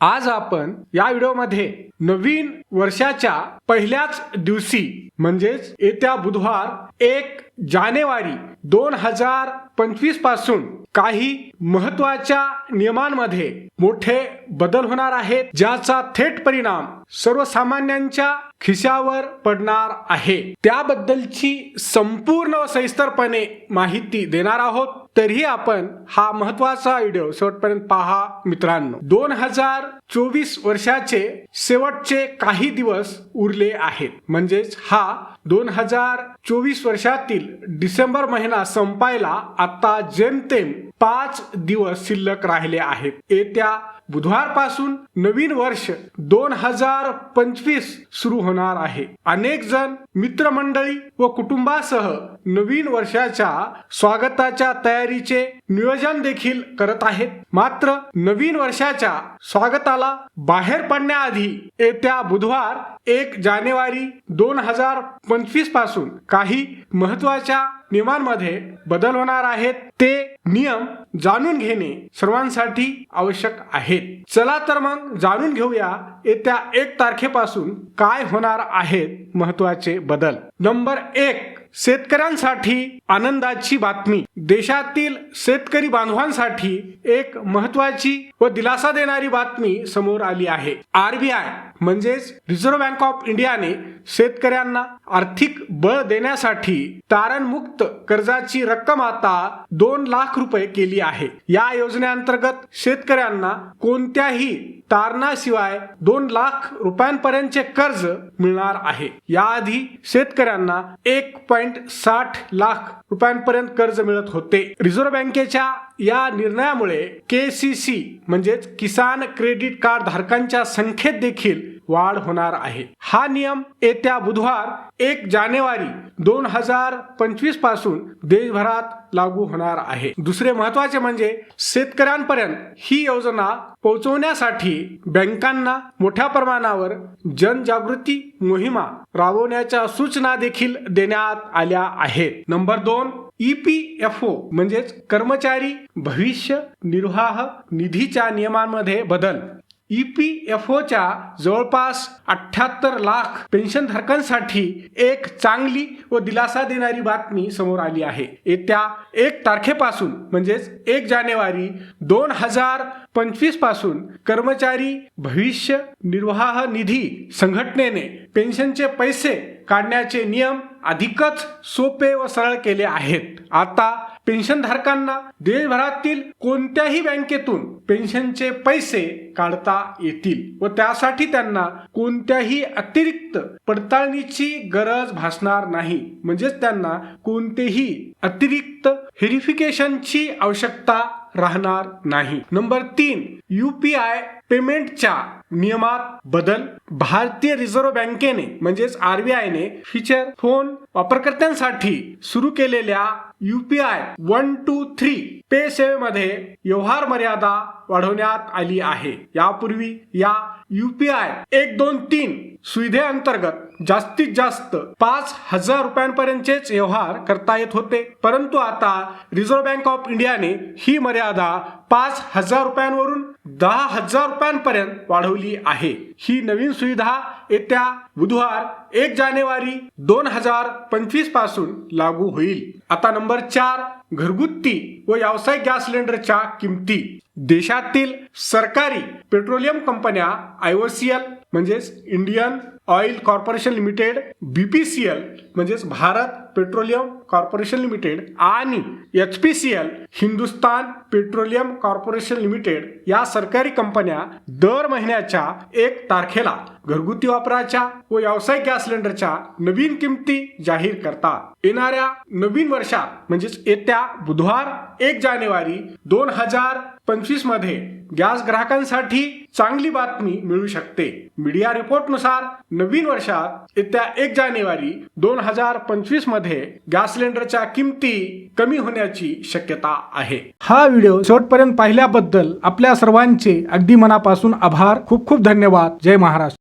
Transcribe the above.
आज आपण या व्हिडिओमध्ये नवीन वर्षाच्या पहिल्याच दिवशी म्हणजेच येत्या बुधवार एक जानेवारी दोन हजार पंचवीसपासून काही महत्त्वाच्या नियमांमध्ये मोठे बदल होणार आहेत ज्याचा थेट परिणाम सर्वसामान्यांच्या खिशावर पडणार आहे. त्याबद्दलची संपूर्ण सविस्तरपणे माहिती देणार आहोत. तरीही आपण हा महत्त्वाचा व्हिडिओ शेवटपर्यंत पहा मित्रांनो. दोन हजार चोवीस वर्षाचे शेवटचे काही दिवस उरले आहेत. म्हणजेच हा दोन हजार चोवीस वर्षातील डिसेंबर महिना संपायला आता जेमतेम पाच दिवस शिल्लक राहिले आहेत. येत्या बुधवारपासून नवीन वर्ष दोन हजार पंचवीस सुरू होणार आहे. अनेक जण मित्रमंडळी व कुटुंबासह नवीन वर्षाच्या स्वागताच्या तयारीचे नियोजन देखील करत आहेत. मात्र नवीन वर्षाच्या स्वागताला बाहेर पडण्याआधी येत्या बुधवार एक जानेवारी दोन हजार पंचवीसपासून काही महत्त्वाच्या नियमांमध्ये बदल होणार आहेत. ते नियम जाणून घेणे सर्वांसाठी आवश्यक आहे चला तर मग जाणून घेऊया येत्या एक तारखेपासून काय होणार आहेत महत्त्वाचे बदल. नंबर एक शेतकऱ्यांसाठी आनंदाची बातमी. देशातील शेतकरी बांधवांसाठी एक महत्वाची व दिलासा देणारी बातमी समोर आली आहे. आरबीआय म्हणजेच रिझर्व्ह बँक ऑफ इंडियाने शेतकऱ्यांना आर्थिक बळ देण्यासाठी तारणमुक्त कर्जाची रक्कम आता दोन लाख रुपये केली आहे. या योजनेअंतर्गत शेतकऱ्यांना कोणत्याही तारणाशिवाय दोन लाख रुपयांपर्यंतचे कर्ज मिळणार आहे. याआधी शेतकऱ्यांना एक पॉइंट साठ लाख रुपयांपर्यंत कर्ज मिळत होते. रिझर्व्ह बँकेच्या या निर्णयामुळे के सी सी म्हणजेच किसान क्रेडिट कार्ड धारकांच्या संख्येत देखील वाढ होणार आहे. हा नियम येत्या बुधवार एक जानेवारी दोन हजार पंचवीसपासून देशभरात लागू होणार आहे. दुसरे महत्त्वाचे म्हणजे शेतकऱ्यांपर्यंत ही योजना पोहोचवण्यासाठी बँकांना मोठ्या प्रमाणावर जनजागृती मोहिमा राबवण्याच्या सूचना देखील देण्यात आल्या आहेत. नंबर दोन ई पी एफ ओ म्हणजेच कर्मचारी भविष्य निर्वाह निधीच्या नियमांमध्ये बदल. ई पी एफ ओच्या जवळपास अठ्याहत्तर लाख पेन्शनधारकांसाठी एक चांगली व दिलासा देणारी बातमी समोर आली आहे. येत्या एक तारखेपासून म्हणजेच एक जानेवारी दोन हजार पंचवीसपासून कर्मचारी भविष्य निर्वाह निधी संघटनेने पेन्शनचे पैसे काढण्याचे नियम अधिकच सोपे व सरळ केले आहेत. आता पेन्शनधारकांना देशभरातील कोणत्याही बँकेतून पेन्शनचे पैसे काढता येतील व त्यासाठी त्यांना कोणत्याही अतिरिक्त पडताळणीची गरज भासणार नाही. म्हणजेच त्यांना कोणतेही अतिरिक्त व्हेरिफिकेशनची आवश्यकता राहणार नाही. नंबर तीन युपीआय पेमेंटच्या नियमात बदल. भारतीय रिझर्व्ह बँकेने म्हणजेच आरबीआयने फीचर फोन वापरकर्त्यांसाठी सुरू केलेल्या UPI 123 पे सेवेमध्ये व्यवहार मर्यादा वाढवण्यात आली आहे. यापूर्वी या युपीआय एक दोन तीन सुविधेअंतर्गत जास्तीत जास्त पाच हजार रुपयांपर्यंतचेच व्यवहार करता येत होते. परंतु आता रिझर्व्ह बँक ऑफ इंडियाने ही मर्यादा पाच हजार रुपयांवरून दहा हजार रुपयांपर्यंत वाढवली आहे. ही नवीन सुविधा येत्या बुधवार एक जानेवारी दोन हजार पंचवीसपासून लागू होईल. आता नंबर चार घरगुती व व्यावसायिक गॅस सिलेंडरच्या किमती. देशातील सरकारी पेट्रोलियम कंपन्या आय ओ सी एल म्हणजेच Indian Oil Corporation Limited BPCL म्हणजेच भारत पेट्रोलियम कॉर्पोरेशन लिमिटेड आणि H P C L Hindustan Petroleum Corporation Limited या सरकारी कंपन्या दर महिन्याच्या एक तारखेला घरगुती वापराच्या व व्यावसायिक गॅस सिलेंडरच्या नवीन किमती जाहीर करतात. येणाऱ्या नवीन वर्षात म्हणजेच येत्या बुधवार एक जानेवारी दोन हजार पंचवीसमध्ये गॅस ग्राहकांसाठी चांगली बातमी मिळू शकते. मीडिया रिपोर्टनुसार नवीन वर्षात येत्या एक जानेवारी दोन हजार पंचवीसमध्ये गॅस सिलेंडरच्या किमती कमी होण्याची शक्यता आहे. हा व्हिडिओ शेवटपर्यंत पाहिल्याबद्दल आपल्या सर्वांचे अगदी मनापासून आभार. खूप खूप धन्यवाद. जय महाराष्ट्र.